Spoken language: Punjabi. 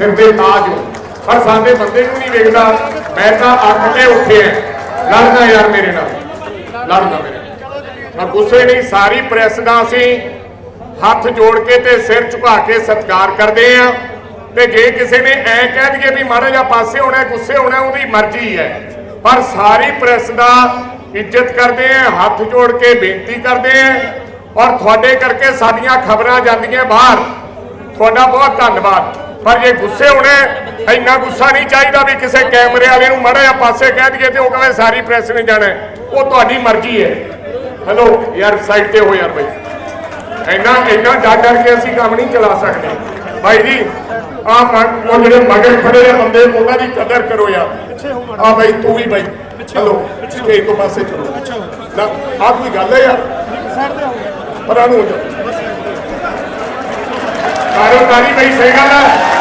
ਸਿਰ ਦੇ ਤਾਜ ਹੋ ਪਰ ਸਾਡੇ ਬੰਦੇ ਨੂੰ ਨਹੀਂ ਵੇਖਦਾ। ਮੈਂ ਤਾਂ ਅੱਖ ਕੇ ਉੱਠਿਆ ਲੜਨਾ ਯਾਰ ਮੇਰੇ ਨਾਲ। ਲੜਨਾ ਮੇਰੇ ਮੈਂ ਗੁੱਸੇ ਨਹੀਂ। ਸਾਰੀ ਪ੍ਰੈਸ ਦਾ ਅਸੀਂ ਹੱਥ ਜੋੜ ਕੇ ਤੇ ਸਿਰ ਝੁਕਾ ਕੇ ਸਤਿਕਾਰ ਕਰਦੇ ਆ। ਤੇ ਜੇ ਕਿਸੇ ਨੇ ਐ ਕਹਿ ਦਈਏ ਵੀ ਮਾੜਾ ਜਿਹਾ ਪਾਸੇ ਹੋਣਾ ਗੁੱਸੇ ਹੋਣਾ ਉਹਦੀ ਮਰਜ਼ੀ ਹੈ। ਪਰ ਸਾਰੀ ਪ੍ਰੈਸ ਦਾ ਇੱਜ਼ਤ ਕਰਦੇ ਆ, ਹੱਥ ਜੋੜ ਕੇ ਬੇਨਤੀ ਕਰਦੇ ਆ। ਔਰ ਤੁਹਾਡੇ ਕਰਕੇ ਸਾਡੀਆਂ ਖਬਰਾਂ ਜਾਂਦੀਆਂ ਬਾਹਰ। ਤੁਹਾਡਾ ਬਹੁਤ ਧੰਨਵਾਦ। ਪਰ ਜੇ ਗੁੱਸੇ ਹੋਣੇ, ਇੰਨਾ ਗੁੱਸਾ ਨਹੀਂ ਚਾਹੀਦਾ ਵੀ ਕਿਸੇ ਕੈਮਰੇ ਵਾਲੇ ਨੂੰ ਮਾੜਾ ਜਿਹਾ ਪਾਸੇ ਕਹਿ ਦਈਏ ਤੇ ਉਹ ਕਹੇ ਸਾਰੀ ਪ੍ਰੈਸ ਨੇ ਜਾਣਾ ਉਹ ਤੁਹਾਡੀ ਮਰਜ਼ੀ ਹੈ। ਹੈਲੋ ਯਾਰ ਸਾਈਡ ਤੇ ਹੋ ਯਾਰ ਬਈ। ਇੰਨਾ ਇੰਨਾ ਡਰ ਡਰ ਕੇ ਅਸੀਂ ਕੰਮ ਨਹੀਂ ਚਲਾ ਸਕਦੇ। ਭਾਈ ਜੀ ਆ ਉਹ ਜਿਹੜੇ ਮਗਰ ਖੜੇ ਨੇ ਬੰਦੇ, ਉਹਨਾਂ ਦੀ ਕਦਰ ਕਰੋ ਯਾਰ। ਆ ਭਾਈ ਤੂੰ ਵੀ ਭਾਈ ਚਲੋ ਸਟੇਜ ਤੋਂ ਪਾਸੇ ਚਲੋ। ਆ ਕੋਈ ਗੱਲ ਹੈ ਯਾਰ? ਪਰਾਂ ਨੂੰ ਹੋ ਜਾ। ਕਾਰੋਬਾਰੀ ਭਾਈ ਸਹੀ ਗੱਲ ਹੈ।